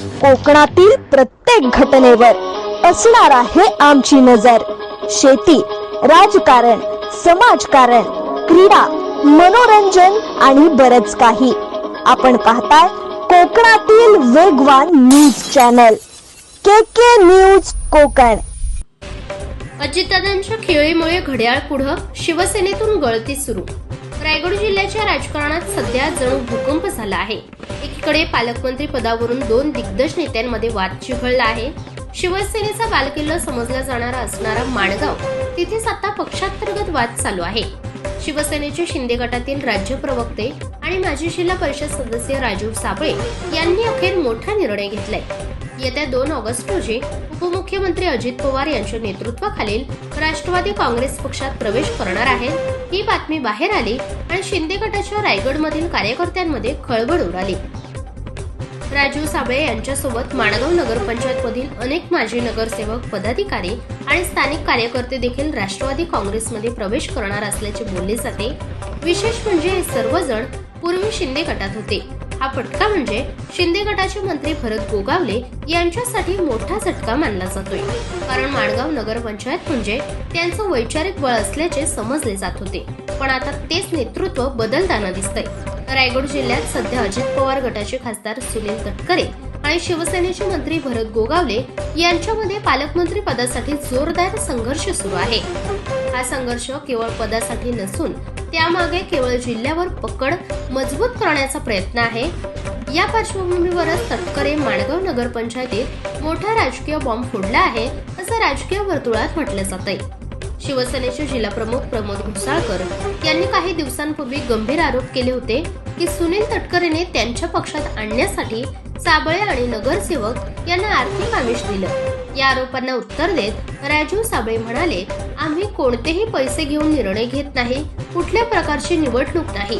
कोकणातील प्रत्येक घटनेवर असणार आहे आमची नजर. शेती राजकारण समाजकारण क्रीडा मनोरंजन आणि बरच काही. आपण पाहताय कोकणातील वेगवान news channel. K K news Konkan. अजितदादांच्या खेळीमुळे घड्याळ पुढं शिवसेनेतून गळती सुरू. रायगड जिल्ह्याच्या राजकारणात सध्या जणू भूकंप झाला आहे. एकीकडे पालकमंत्री पदावरून दोन दिग्गज नेत्यांमध्ये वाद चिघळला आहे. शिवसेनेचा बालकिल्ला समजला जाणारा असणारा माणगाव तिथेच आता पक्षांतर्गत वाद चालू आहे. शिवसेनेचे शिंदे गटातील राज्य प्रवक्ते आणि माजी जिल्हा परिषद सदस्य राजीव साबळे यांनी अखेर मोठा निर्णय घेतलाय. येत्या दोन ऑगस्ट रोजी उपमुख्यमंत्री अजित पवार यांच्या नेतृत्वाखालील राष्ट्रवादी काँग्रेस पक्षात प्रवेश करणार आहेत. ही बातमी बाहेर आली आणि शिंदे गटाच्या रायगडमधील कार्यकर्त्यांमध्ये खळबळ उडाली. राजीव साबळे यांच्यासोबत माणगाव नगरपंचायतमधील अनेक माजी नगरसेवक पदाधिकारी आणि स्थानिक कार्यकर्ते देखील राष्ट्रवादी काँग्रेसमध्ये प्रवेश करणार असल्याचे बोलले जाते. विशेष म्हणजे हे सर्वजण पूर्वी शिंदे गटात होते. हा फटका म्हणजे शिंदे गटाचे मंत्री भरत गोगावले यांच्यासाठी मोठा झटका मानला जातोय. कारण माणगाव नगरपंचायत म्हणजे त्यांचं वैचारिक बळ असल्याचे समजले जात होते. पण आता तेच नेतृत्व बदलताना दिसतंय. रायगड जिल्ह्यात सध्या अजित पवार गटाचे खासदार सुनील तटकरे आणि शिवसेनेचे मंत्री भरत गोगावले यांच्यामध्ये पालकमंत्री पदासाठी जोरदार संघर्ष सुरू आहे. हा संघर्ष केवळ पदासाठी नसून त्यामागे केवळ जिल्ह्यावर पकड मजबूत करण्याचा प्रयत्न आहे. या पार्श्वभूमीवरच तटकरे माणगाव नगरपंचायतीत मोठा राजकीय बॉम्ब फोडला आहे असं राजकीय वर्तुळात म्हटलं जातंय. शिवसेनेचे जिल्हाप्रमुख प्रमोद घुसाळकर यांनी काही दिवसांपूर्वी गंभीर आरोप केले होते की सुनील तटकरेने त्यांच्या पक्षात आणण्यासाठी साबळे आणि नगरसेवक यांना आर्थिक आमिष दिलं. या आरोपांना उत्तर देत राजीव साबळे म्हणाले आम्ही कोणतेही पैसे घेऊन निर्णय घेत नाही. कुठल्या प्रकारची निवडणूक नाही.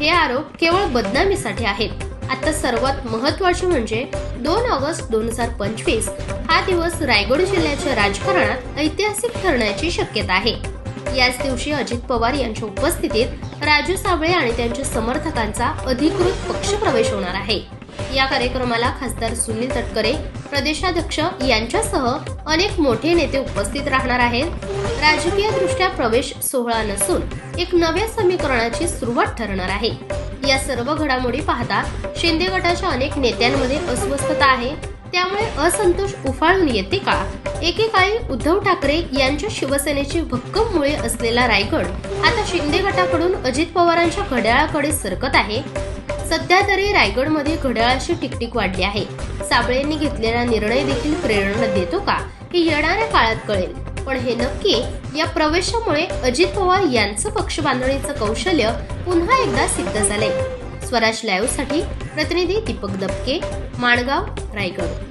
हे आरोप केवळ बदनामीसाठी आहेत. आता सर्वात महत्त्वाचे म्हणजे दोन ऑगस्ट दोन हजार पंचवीस हा दिवस रायगड जिल्ह्याच्या राजकारणात ऐतिहासिक ठरण्याची शक्यता आहे. याच दिवशी अजित पवार यांच्या उपस्थितीत राजू साबळे आणि त्यांच्या समर्थकांचा अधिकृत पक्षप्रवेश होणार आहे. या कार्यक्रमाला खासदार सुनील तटकरे प्रदेशाध्यक्ष यांच्यासह अनेक मोठे नेते उपस्थित राहणार आहेत. राजकीय दृष्ट्या प्रवेश सोहळा नसून एक नव्या समीकरणाची सुरुवात ठरणार आहे. या सर्व घडामोडी पाहता शिंदे गटाच्या अनेक नेत्यांमध्ये अस्वस्थता आहे. त्यामुळे असंतोष उफाळून येते का? एकेकाळी उद्धव ठाकरे यांच्या शिवसेनेची भक्कम मुळे असलेला रायगड आता शिंदे गटाकडून अजित पवारांच्या घड्याळाकडे सरकत आहे. सध्या तरी रायगडमध्ये घड्याळाची टिकटिक वाढली आहे. साबळेंनी घेतलेला निर्णय देखील प्रेरणा देतो का हे येणाऱ्या काळात कळेल. पण हे नक्की या प्रवेशामुळे अजित पवार यांचं पक्ष बांधणीचं कौशल्य पुन्हा एकदा सिद्ध झालंय. स्वराज लाईव्हसाठी प्रतिनिधी दीपक दबके माणगाव रायगड.